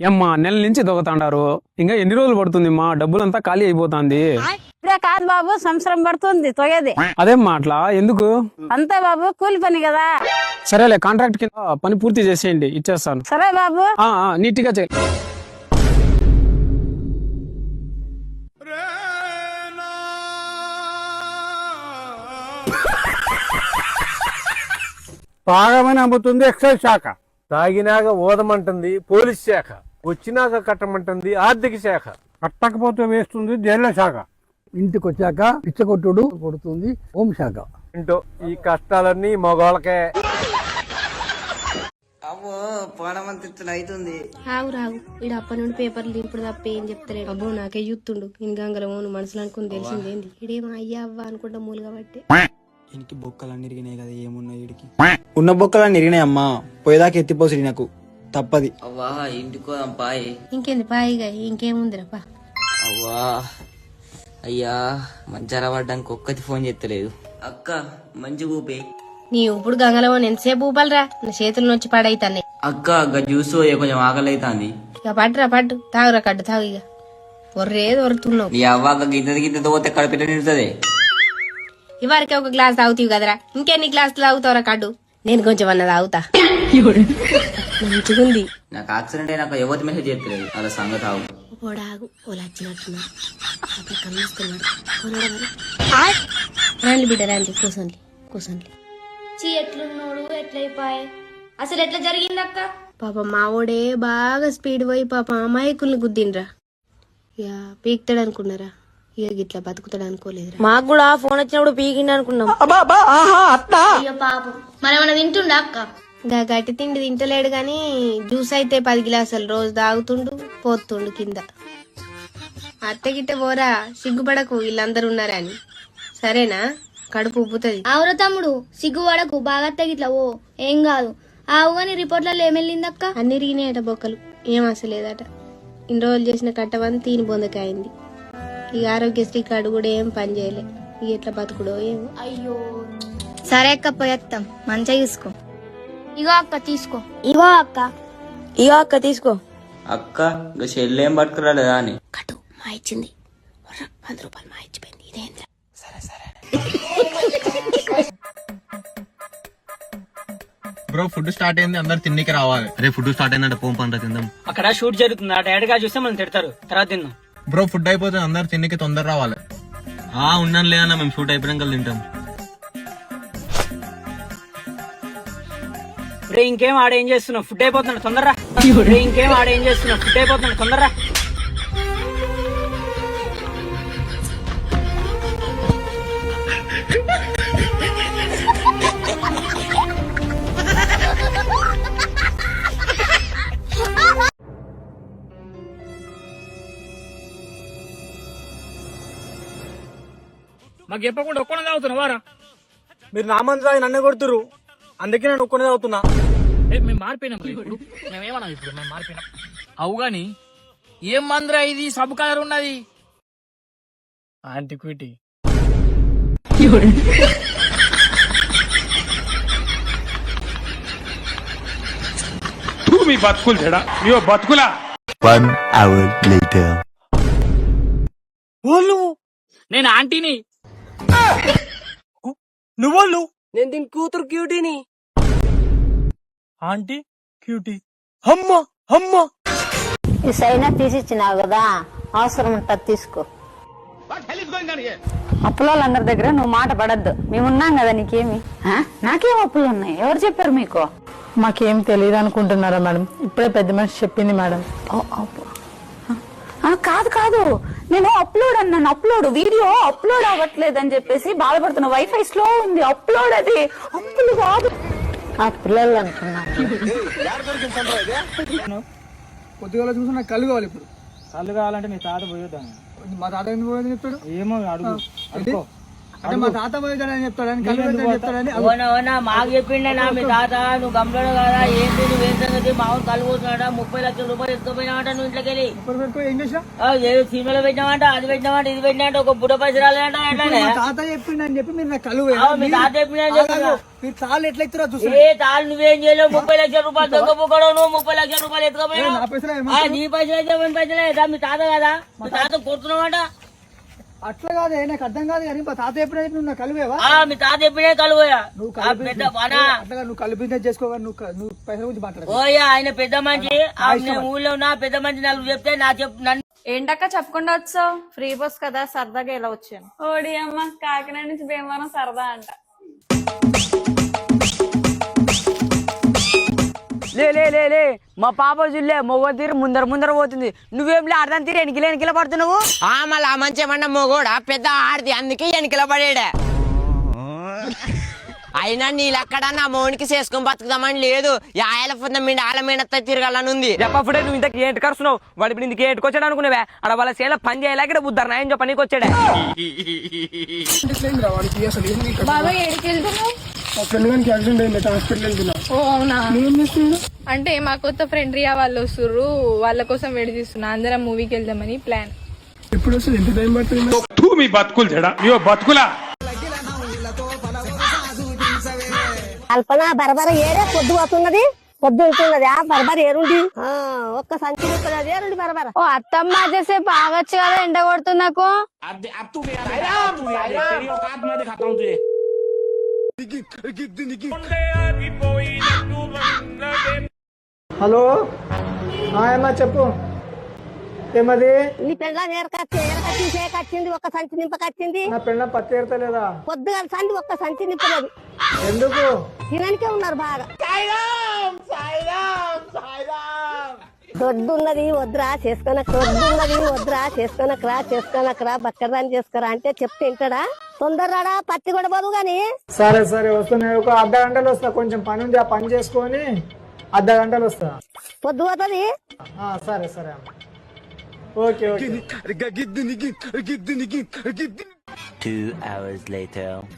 ఏమ్మా నెల నుంచి దొంగతాండారు. ఇంకా ఎన్ని రోజులు పడుతుంది మా? డబ్బులంతా ఖాళీ అయిపోతుంది. ఇప్పుడే కాదు బాబు సంవత్సరం పడుతుంది తొగేది. అదేమ్మా అట్లా ఎందుకు? అంతే బాబు కూలి పని కదా. సరేలే కాంట్రాక్ట్ కింద పని పూర్తి చేసేయండి ఇచ్చేస్తాను. సరే బాబు. ఆ, ఆ, నీట్గా చేయి. తాగమని అమ్ముతుంది ఎక్సైజ్ శాఖ. తాగినాక ఓదమంటుంది పోలీస్ శాఖ. వచ్చినాక కట్టమంటుంది ఆర్థిక శాఖ. కట్టకపోతే వేస్తుంది జైళ్ళ శాఖ. ఇంటికి వచ్చాక పిచ్చకొట్టుడు కొడుతుంది హోంశాఖ ఏంటో ఈ కష్టాలన్నీ మగవాళ్ళకే. అవుతుంది ఈడ అప్పటి నుండి పేపర్లు ఇప్పుడు తప్ప ఏం చెప్తలేడు. అబ్బో నాకే మనసులో అనుకుని తెలిసిందేంది అయ్యా అవ్వ అనుకుంటా మూలుగా ఇంటికి బొక్కలన్నీ ఇరిగినాయి కదా ఏమున్నాయి వీడికి ఉన్న బొక్కలన్నీ ఇరిగినాయి అమ్మా. పోయేదాకా ఎత్తిపోసి నాకు. తప్పది. అవ్వా ఇంటికోదాం పాయ్ ఇంకేంది పాయిగా ఇంకేముందిరా పా అవ్వా అయ్యా మంచాల పడ్డానికి ఒక్కటి ఫోన్ చేస్తలేదు అక్క మంచి ఊపే. నీ ఇప్పుడు గంగలమో ఎంతసేపు ఊపాలరా? నా చేతుల నుంచి పాడైతాయి అక్క అక్క జ్యూస్ కొంచెం ఆకలి అవుతుంది ఇక పట్టురా పట్టు తాగురా కట్టు తాగు ఇక ఒర్రేది ఒరుతున్నావు నీ అవ్వ అక్క గిద్ద గిద్ద పోతే కడుపులో నిడుతుంది? ఇవరికి ఒక గ్లాస్ తాగుతావు కదరా. ఇంకెన్ని గ్లాసులు తాగుతావురా కడ్డు? నేను కొంచెం అన్న తాగుతా. మంచిగుంది. నాకు యాక్సిడెంట్ అయినాక ఎవరి మెసేజ్ చేస్తలేదు అలా సంగతి ఆవు ఓడాగు ఓలా వచ్చినట్టున్నారు అక్కడ కలుస్తున్నాడు రండి బిడ్డ రండి. కూసండి కూసండి. చీ ఎట్లున్నాడు? ఎట్లయిపోయాయి అసలు ఎట్లా జరిగింది అక్క? పాప మావోడే బాగా స్పీడ్ పోయి పాప అమాయకుల్ని గుద్దిండ్రా. ఇక పీకుతాడు అనుకున్నారా ఇక గిట్లా బతుకుతాడు అనుకోలేదురా మాకు కూడా ఫోన్ వచ్చినప్పుడు పీకిండి అనుకున్నాం. అయ్యో పాపం. మరేమన్నా తింటుండా అక్క? గట్టి తిండి తింటలేడు గాని జ్యూస్ అయితే పది గ్లాసులు రోజు తాగుతుండు పోతుండు కింద. అత్త గిట్ట పోరా సిగ్గుపడకు వీళ్ళందరూ ఉన్నారని. సరేనా? కడుపు ఉబ్బుతుంది. ఆవుర తమ్ముడు సిగ్గు పడకు బాగా తగిట్లా ఓ ఏం కాదు. ఆవు కానీ రిపోర్ట్లలో ఏమెళ్ళింది అక్క? అన్ని రిగినాయట బొక్కలు. ఏం అసలేదట. ఇన్ని రోజులు చేసిన కట్టవని తీని బొందకాయింది. ఇక ఆరోగ్యశ్రీ కార్డు కూడా ఏం పని చేయలే. ఇక ఎట్లా బతుకుడో ఏమో. అయ్యో. సరే అక్క పోయేస్తాం మంచిగా చూసుకో. ఇగో అక్క తీసుకో. ఇగో అక్క. ఇగో అక్క తీసుకో. అక్క ఇంకా చెల్లెం పట్టుకురాలేదా అని కట్టు మా ఇచ్చింది. ఒర్ర, వంద రూపాయలు మా ఇచ్చిపోయింది. ఇదేంద్ర బ్రో ఫుడ్ స్టార్ట్ అయింది. అందరు తిన్నికి రావాలి. అరే ఫుడ్ స్టార్ట్ అయిందంటే పోం పండ్రా తిందాం. అక్కడ షూట్ జరుగుతుంది. ఆ డైరెక్ట్గా చూస్తే మనం తిడతారు. తర్వాత తిన్నాం బ్రో ఫుడ్ అయిపోతే అందరు తిన్నికి తొందర రావాలి. ఆ ఉన్నాను లే అన్న మేము షూట్ అయిపోయాక తింటాం. రే ఇంకేం ఆడ ఏం చేస్తున్నావు? ఫుడ్ అయిపోతున్నాడు తొందరరా రే. ఇంకేం ఆడ ఏం చేస్తున్నావు? ఫుడ్ అయిపోతున్నాడు తొందరరా మాకు చెప్పకుండా ఒక్కడ తాగుతున్నావారా మీరు నా మంది తాగి నన్నే కొడుతురు అందుకే నేను ఒక్కనే తాగుతున్నా. మేము మారిపోయినాం ఇప్పుడు? మేమేమన్నాం ఇప్పుడు? మేము మారిపోయినాం. అవు గాని ఏం మందిరా ఇది? సబ్ కలర్ ఉన్నది. ఆంటిక్విటీ బతుకులు చెడా? ఇవో బతుకులా? నేను ఆంటీని. నువ్వు నేను దీని కూతురు క్యూటీని. Aunty cutie. అమ్మ అమ్మ. ఈ సైనా తీసిచ్చినావు కదా అవసరం ఉంటుంది తీసుకో. అప్పులోళ్ళ అందరి దగ్గర నువ్వు మాట పడద్దు. మేమున్నాం కదా నీకేమి? ఆ? నాకేం అప్పులు ఉన్నాయి? ఎవరు చెప్పారు మీకు? మాకేం తెలియదు అనుకుంటున్నారా మేడం? ఇప్పుడే పెద్ద మనిషి చెప్పింది మేడం. ఓ, అప్పు. ఆ, కాదు కాదు. నేను అప్లోడ్ అన్నాను అప్లోడ్ వీడియో అప్లోడ్ అవ్వట్లేదు అని చెప్పేసి బాధపడుతున్నా వైఫై స్లో ఉంది అప్లోడ్ అది. అప్పులు కాదు. ఆ పిల్లలు అంటున్నా కొద్దిగా చూసి నాకు కళ్ళు కావాలి ఇప్పుడు. కళ్ళు కావాలంటే మీ తాత పోయొద్దాను మా తాత ఎందుకు పోయింది చెప్పాడు? ఏమో అడుగు. ఏంటి? అంటే మా తాత పోయితాడని చెప్తాడని కళ్ళు పెడతాడని చెప్తాడని ఓనా ఓనా మాకు చెప్పిండే నా మీ తాత నువ్వు గమ్ముడు కదా ఏంటి నువ్వు ఏం సంగతి? మా ఊరు కలుగుతున్నాడా ముప్పై లక్షల రూపాయలు ఎత్తుకుపోయినావంట నువ్వు ఇంట్లోకి వెళ్ళి సినిమాలో పెట్టినామంట అది పెట్టినామంట ఇది పెట్టినామంట ఒక పైసలు రాలేదంట ఎట్లానే మా తాత చెప్పిండని చెప్పి మీరు నాకు కళ్ళు ఆ, మీ తాత చెప్పిండని చెప్తున్నా. మీరు తాళ్ళు ఎట్లా ఎత్తురా చూసి ఏ తాళ్ళు నువ్వేం చేయలేవు? ముప్పై లక్షల రూపాయలు నువ్వు ముప్పై లక్షల రూపాయలు ఎత్తుకపోయినావు? నా పైసలు అయితే పైసలే? మీ తాత కదా? మీ తాత కొడుతున్నావాట. అట్లా కాదే నాకు అర్థం కాదు కానీ మా తాత ఎప్పుడైతే నువ్వు నాకు కలువేవా ఆ, మీ తాత ఎప్పుడే కలువయా నువ్వు పెద్ద అట్లా నువ్వు బిజినెస్ చేసుకోగా నువ్వు నువ్వు పైసల గురించి మాట్లాడు ఓయ్యా ఆయన పెద్ద మంచి ఊళ్ళో ఉన్నా పెద్ద మంచి నలుగురు చెప్తే నా చెప్ నన్ను ఏంటక్క చెప్పకుండా వచ్చావు? ఫ్రీ బస్ కదా సరదాగా ఇలా వచ్చాను? ఓడి అమ్మ కాకినాడ నుంచి భీమవరం సరదా అంట. లే లే లే లే. మా పాప చూలే మొగ తీరు ముందర ముందర పోతుంది. నువ్వేం లే అర్థం తీరు ఎనికిలే ఎనికిల పడుతున్నావు? ఆ మళ్ళా మంచి ఏమన్నా మొగోడా పెద్ద ఆడిది అందుకే వెనకల పడేడా. అయినా నీళ్ళక్కడ నా మౌనికి చేసుకొని బతుకుదామని లేదు. యాయల పొంద మీ ఆల మీనత్త తిరగాలని ఉంది. చెప్పప్పుడే నువ్వు ఇంతకు ఏంటి కరుస్తున్నావు? వాడు ఇప్పుడు ఇందుకు ఏంటికి వచ్చాడు అనుకునేవా అక్కడ వాళ్ళ సేల పని చేయలేక ఇక్కడ బుద్ధర్ నాయని చెప్ప నీకు వచ్చాడే బాబా ఏడికి వెళ్తున్నావు మా ఫ్రెండ్ గారికి యాక్సిడెంట్ అయింది హాస్పిటల్ వెళ్తున్నా ఓ అవునా? అంటే మా కొత్త ఫ్రెండ్ రియా వాళ్ళు వస్తుర్రు వాళ్ళ కోసం వెయిట్ చేస్తున్నా. అందరం మూవీకి వెళ్దామని ప్లాన్ ఎప్పుడు వస్తుంది? ఎంత టైం పడుతుంది మీ బతుకులు చెడా మీ బతుకులా. కల్పన బరబర ఏరే పొద్దు పోతున్నది పొద్దు వెళ్తున్నది ఆ బరబర ఏరుండి ఆ, ఒక్క సంచి ఏరుండి బరబర. ఓ అత్తమ్మ చేసేపు ఆగొచ్చు కదా ఎండ కొడుతుంది నాకు హలో? ఏమన్నా చెప్పు. ఏమది? నీ పిల్ల ఏరకచ్చి ఏరకచ్చి చేకచ్చింది ఒక్క సంచి నింపకచ్చింది నా పెళ్ళ పత్తి ఏరతలేదా? పొద్దుగా సంది ఒక్క సంచి నింపలేదు. ఎందుకు? తిననికే ఉన్నారు బాగా. దొడ్డున్నది వద్దురా చేసుకోనక దొడ్డున్నది వద్దురా చేసుకోనకరా చేసుకోనకరా బక్కదాన్ని చేసుకోరా అంటే చెప్తే వింటాడా? తొందరరాడా? పత్తి కూడా పోదు గాని? సరే సరే వస్తున్నా. ఒక అర్ధ గంటలు వస్తా. కొంచెం పని ఉంది. ఆ పని చేసుకొని అర్ధ గంటలు వస్తా. పొద్దు పోతుంది? ఆ, సరే సరే అమ్మ. Okay okay.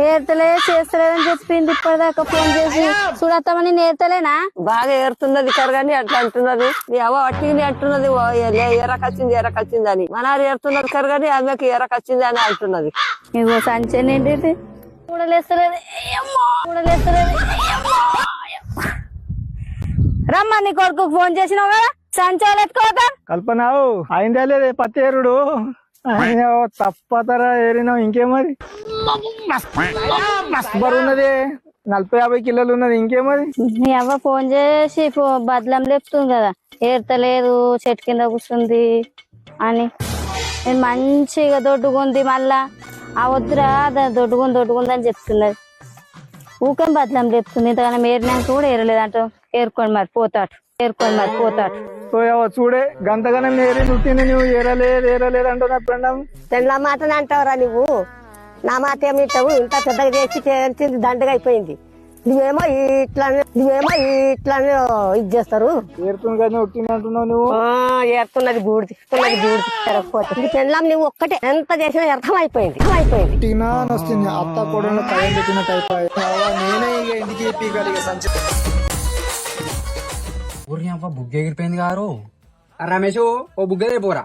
ఏర్తలే చేస్తలేదని చెప్పింది ఇప్పటిదాకా ఫోన్ చేసి చూడత్తామని నేర్తలేనా? బాగా ఏరుతున్నది కరగాని అట్లా అంటున్నది. నీ అవ్వ అట్టింది అంటున్నది. ఓ ఎలే ఎరకచ్చింది ఎరకచ్చింది అని. మనారు ఏరుతున్నది కరగాని ఆమెకి ఎరకచ్చింది అని అంటున్నది. ఇగో సంచి నిండి కూడలేస్తలేదు ఏమ్మో, కూడలేస్తలేదు ఏమ్మో. రమ్మా నీ కొడుకు ఫోన్ చేసినావు కదా? సంచాలు ఎత్తుకోక కల్పనావు అయిందా లేదే పత్తి ఏరుడు తప్పతర ఏరినావు ఇంకేమది? ఉన్నది నలభై యాభై కిలోలు ఉన్నది ఇంకేమది? నీ అవ్వ ఫోన్ చేసి ఫో- బదలం లేపుతుంది కదా. ఏర్తలేదు చెట్టు కింద కూర్చుంది అని. నేను మంచిగా దొడ్డుకుంది మళ్ళా. ఆ వద్దురా దా- దొడ్డుకుంది దొడ్డుకుంది అని చెప్తున్నది ఊకం బదలం లేపుతుంది ఇంతగానో ఏరినాక కూడా ఏరలేదు అంటూ ఏరుకోండి మరి పోతాడు. ఏరుకోండి మరి పోతాడు. చూడే? గంతగానం ఏరి నుట్టింది నువ్వు ఏరలేదు ఏరలేదు అంటున్నా పెండం. పెళ్ళ మాటని అంటావురా నువ్వు. నా మాట ఏమి ఇంత పెద్దగా చేసి దండగా అయిపోయింది. నువ్వేమో ఇట్లా నువ్వేమో ఇట్లా ఇది చేస్తారు. ఏరుతుంది నువ్వు? ఏరుతున్నది గూడిది గూడిది నీ పెళ్ళాం నువ్వు ఒక్కటే. ఎంత చేసినా వ్యర్థం అయిపోయింది అయిపోయింది వస్తుంది అత్త కూడా కయం పెట్టినట్టు అయిపోయి నేనే ఇక ఇంటికి పీకాలి సంచి ఊరి అవ్వ బుగ్గ ఎగిరిపోయింది గారు. రమేష్ ఓ బుగ్గ పోరా.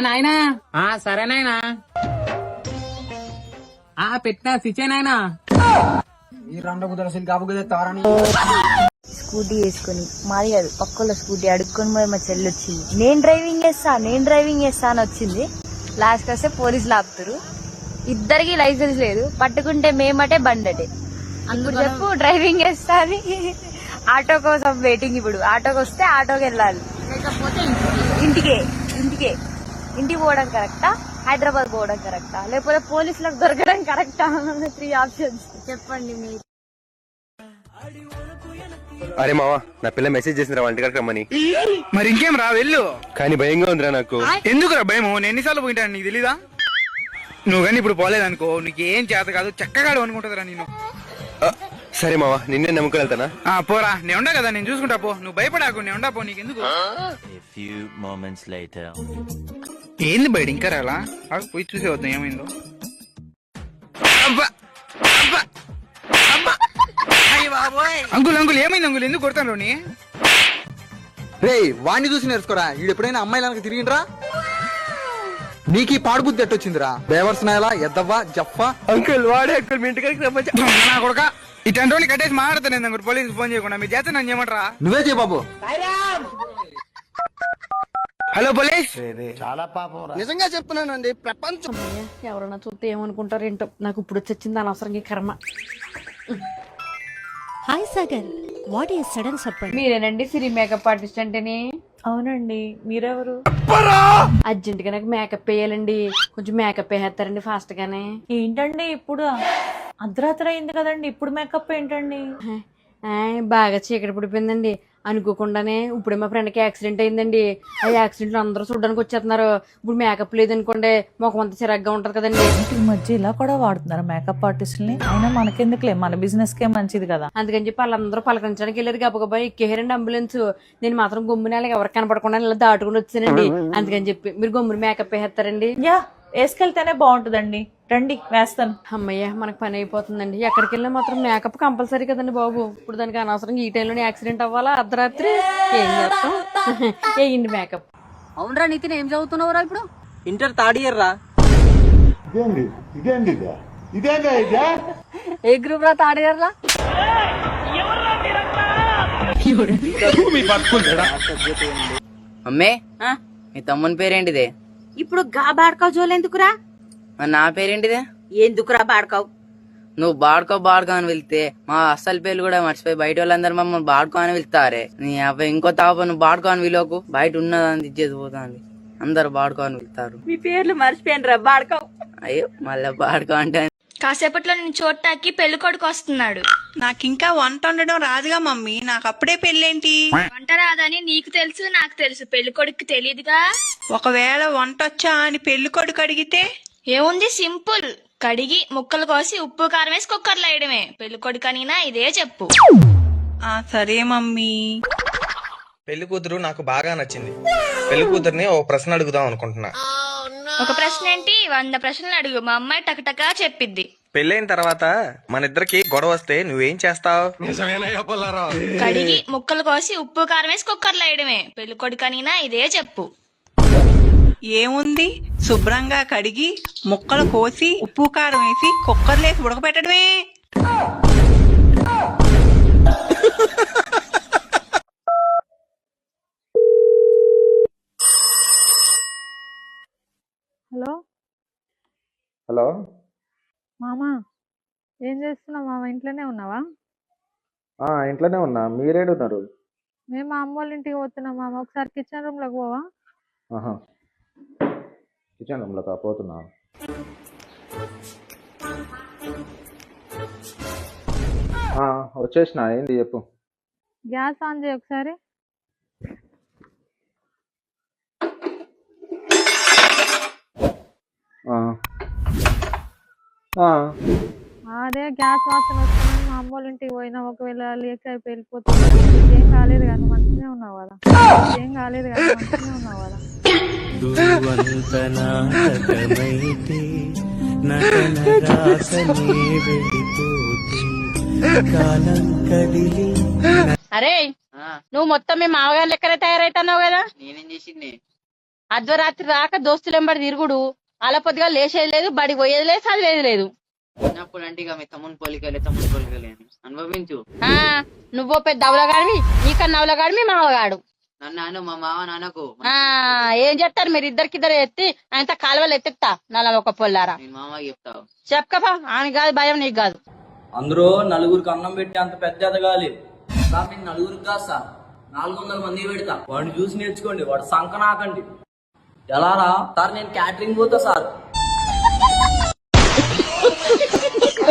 నాయనా. సరేనాయనా ఆ పెట్టినా సిచ్చేనాయనా ఈ రెండు స్కూటీ వేసుకొని మాది కాదు పక్కల స్కూటీ అడుక్కొని మరి మా చెల్లి వచ్చింది. నేను డ్రైవింగ్ చేస్తా నేను డ్రైవింగ్ చేస్తా అని వచ్చింది. లాస్ట్ వస్తే పోలీసులు ఆపుతారు ఇద్దరికి లైసెన్స్ లేదు. పట్టుకుంటే మేమటే బండటే. ఇప్పుడు చెప్పు డ్రైవింగ్ చేస్తా అని. ఆటో కోసం వెయిటింగ్ ఇప్పుడు. ఆటోకి వస్తే ఆటోకి వెళ్ళాలి. లేకపోతే ఇంటికే. ఇంటికే ఇంటికి. పోవడం కరెక్టా హైదరాబాద్ పోవడం కరెక్టా? లేకపోతే పోలీసులకు దొరకడం కరెక్టా త్రీ ఆప్షన్స్ చెప్పండి మీరు. అరే మావా నా పిల్ల మెసేజ్ చేసిందిరా వంట కడక రమ్మని. మరి ఇంకేం రా వెళ్ళు. కానీ భయంగా ఉందిరా నాకు. ఎందుకురా భయము? నేను ఎన్నిసార్లు పోయింటాను నీకు తెలీదా? నువ్వు కానీ ఇప్పుడు పోలేదనుకో నీకు ఏం చేత కాదు చక్కగా అనుకుంటుందిరా నేను సరే మావా నిన్నే నమ్ముకుని వెళ్తానా? ఆ పోరా. నేను ఉండా కదా నేను చూసుకుంటా పో. నువ్వు భయపడాకు నేను ఉండా పో నీకెందుకు? ఏంది బయట ఇంకా రాలా? పోయి చూసే వద్దాం ఏమైందో. అంకుల్ అంకుల్ ఏమైంది అంకుల్? ఎందుకు కొడతాను రోని? రే వాణ్ణి చూసి నేర్చుకోరా. ఈడు ఎప్పుడైనా అమ్మాయిల వెనక తిరిగిండ్రా? నీకు ఈ పాడుబుద్ధి ఎట్టొచ్చిందిరా? బేవర్స్ నాయలా ఎద్దవ్వా జఫ్ఫా. అంకుల్ వాడే అంకుల్ మీ ఇంటికి నా కొడక ఇట్లాంటి కట్టేసి మాట్లాడతాను అంకుల్? పోలీస్ ఫోన్ చేయకుండా. మీ చేత నన్ను ఏమంటారా? నువ్వే చేయ బాబు. Hello police. చాలా పాపం నిజంగా చెప్తున్నానండి ప్రపంచం. ఎవరన్నా చూస్తే ఏమనుకుంటారు ఏంటో నాకు ఇప్పుడు వచ్చింది అనవసరంగా కర్మ. Hi Sagar what is sudden surprise మీరేనండి Siri makeup artist అంటేనే? అవునండి మీరెవరు? అర్జెంట్గా నాకు మేకప్ వేయాలండి. కొంచెం మేకప్ వేసేస్తారండి ఫాస్ట్ గానే. ఏంటండి ఇప్పుడు? అర్ధరాత్రి అయింది కదండి ఇప్పుడు మేకప్ ఏంటండి? బాగా చీకటి పడిపోయిందండి. అనుకోకుండానే ఇప్పుడే మా ఫ్రెండ్కి యాక్సిడెంట్ అయిందండి. ఆ యాక్సిడెంట్ అందరూ చూడడానికి వచ్చేస్తున్నారు. ఇప్పుడు మేకప్ లేదనుకోండి మొఖం అంత చిరాగ్గా ఉంటది కదండి. ఈ మధ్య ఇలా కూడా వాడుతున్నారు మేకప్ ఆర్టిస్టుల్ని అయినా మనకెందుకులే? మన బిజినెస్ కే మంచిది కదా. అందుకని చెప్పి వాళ్ళందరూ పలకరించడానికి వెళ్ళారు. గబగబా ఎక్కేరండి అంబులెన్స్ నేను మాత్రం గమ్మున ఎవరికి కనపడకుండా ఇలా దాటుకుని వచ్చానండి. అందుకని చెప్పి మీరు గమ్మున మేకప్ వేసేస్తారండి. యా వేసుకెళ్తేనే బాగుంటుందండి. రండి వేస్తాను. అమ్మయ్య మనకు పని అయిపోతుందండి. ఎక్కడికి వెళ్ళినా మాత్రం మేకప్ కంపల్సరీ కదండి బాబు. ఇప్పుడు దానికి అనవసరంగా ఈ టైంలోనే యాక్సిడెంట్ అవ్వాలా? అర్ధరాత్రి ఏం చేస్తాం? వేయండి మేకప్ అవునరా నితిన్ ఏం చదువుతున్నావురా ఇప్పుడు? ఇంటర్ థర్డ్ ఇయర్ రా. ఏ గ్రూప్ రా? తాడేయర్లా అమ్మే మీ తమ్ముని పేరేంటిదే? ఇప్పుడు గా బాడకావు జోలెందుకురా మరి నా పేరేంటిదే? ఎందుకురా బాడకావు? నువ్వు బాడుకో బాడుకో అని వెళ్తే మా అస్సలు పేర్లు కూడా మర్చిపోయి బయట వాళ్ళందరూ మమ్మల్ని బాడుకో అని వెళ్తారే. నీ అబ్బాయి ఇంకో తాప నువ్వు బాడుకో అని విలువకు బయట ఉన్నదని ఇచ్చేది పోతుంది. అందరు బాడుకో అని వెళ్తారు. మీ పేర్లు మర్చిపోయినరా బాడకావు? అయ్యో మళ్ళీ బాడుకో అంటే కాసేపట్లో నేను చూడటానికి పెళ్ళి కొడుకు వస్తున్నాడు. నాకింకా వంట వండడం రాదుగా మమ్మీ. నాకు అప్పుడే పెళ్ళేంటి? వంట రాదని నీకు తెలుసు నాకు తెలుసు. పెళ్ళి కొడుకు తెలియదుగా ఒకవేళ వంట వచ్చా అని పెళ్ళి కొడుకు అడిగితే? ఏముంది? సింపుల్. కడిగి ముక్కలు కోసి ఉప్పు కారం వేసి కుక్కర్లో వేయడమే. పెళ్ళి కొడుకు అనినా ఇదే చెప్పు. ఆ సరే మమ్మీ. పెళ్ళి కూతురు నాకు బాగా నచ్చింది. పెళ్ళి కూతుర్ని ఓ ప్రశ్న అడుగుదాం అనుకుంటున్నా. ఒక ప్రశ్న ఏంటి? వంద ప్రశ్నలు అడుగు. మా అమ్మాయి టకటకా చెప్పిద్ది. పెళ్ళైన తర్వాత మన ఇద్దరికి గొడవ వస్తే నువ్వేం చేస్తావు? కడిగి ముక్కలు కోసి ఉప్పు కారం వేసి కుక్కర్లో వేయడమే. పెళ్ళి కొడుకు అనినా ఇదే చెప్పు. ఏముంది? శుభ్రంగా కడిగి ముక్కలు కోసి ఉప్పు కారం వేసి కుక్కర్లేసి ఉడకబెట్టడమే హలో హలో మామా ఏం చేస్తున్నావు మామ? ఇంట్లోనే ఉన్నావా? ఆ ఇంట్లోనే ఉన్నా. మీరేడున్నారు? మేము మా అమ్మ వాళ్ళ ఇంటికి పోతున్నాం మామ. ఒకసారి కిచెన్ రూమ్లోకి పోవా? ఆహా. కిచెన్ రూమ్లో పోతున్నా. ఆ, వచ్చేసిన. ఏంది చెప్పు? గ్యాస్ ఆన్ చేయి ఒకసారి ఆ. ఆ. అదే గ్యాస్ వాసన వస్తుంది. మా అమ్మ వాళ్ళ ఇంటికి పోయినా ఒకవేళ లీక్ అయిపోయి వెళ్ళిపోతుంది. ఏం కాలేదు కదా మంచిగా ఉన్నావు కదా. ఏం కాలేదు కదా మంచిగా ఉన్నావు కదా. అరే నువ్వు మొత్తం మీ మామగారు లెక్కనే తయారైతున్నావు కదా? నేనేం చేసింది? అర్ధరాత్రి రాక దోస్తులెంబడి తిరుగుడు. అలా పొద్దుగా లేచేది లేదు బడి పోయేది లేదు చదివేది లేదు. చిన్నప్పుడు అంటే ఇక మీ తమ్ముని పోలికలే తమ్ముని పోలికలే అని అనుభవించు. ఆ నువ్వో పెద్ద అవలగాడివి నీకన్నా అవలగాడు మీ మామగాడు. నన్ను నాన్న మా మామ నాన్నకు. ఆ ఏం చేస్తారు మీరు? ఇద్దరికిద్దరు ఎత్తి ఆయన కాలువలు ఎత్తిస్తా నల్ల ఒక పొల్లారా. నేను మామ చెప్తావు. చెప్పకపా ఆమె కాదు భయం నీకు కాదు. అందరూ నలుగురికి అన్నం పెట్టి అంత పెద్ద ఎదగాలి. సార్ నేను నలుగురికి కాదు సార్. నాలుగు వందల మంది పెడతా. వాడిని చూసి నేర్చుకోండి వాడు సంక నాకండి. ఎలా సార్ నేను క్యాటరింగ్ పోతా సార్.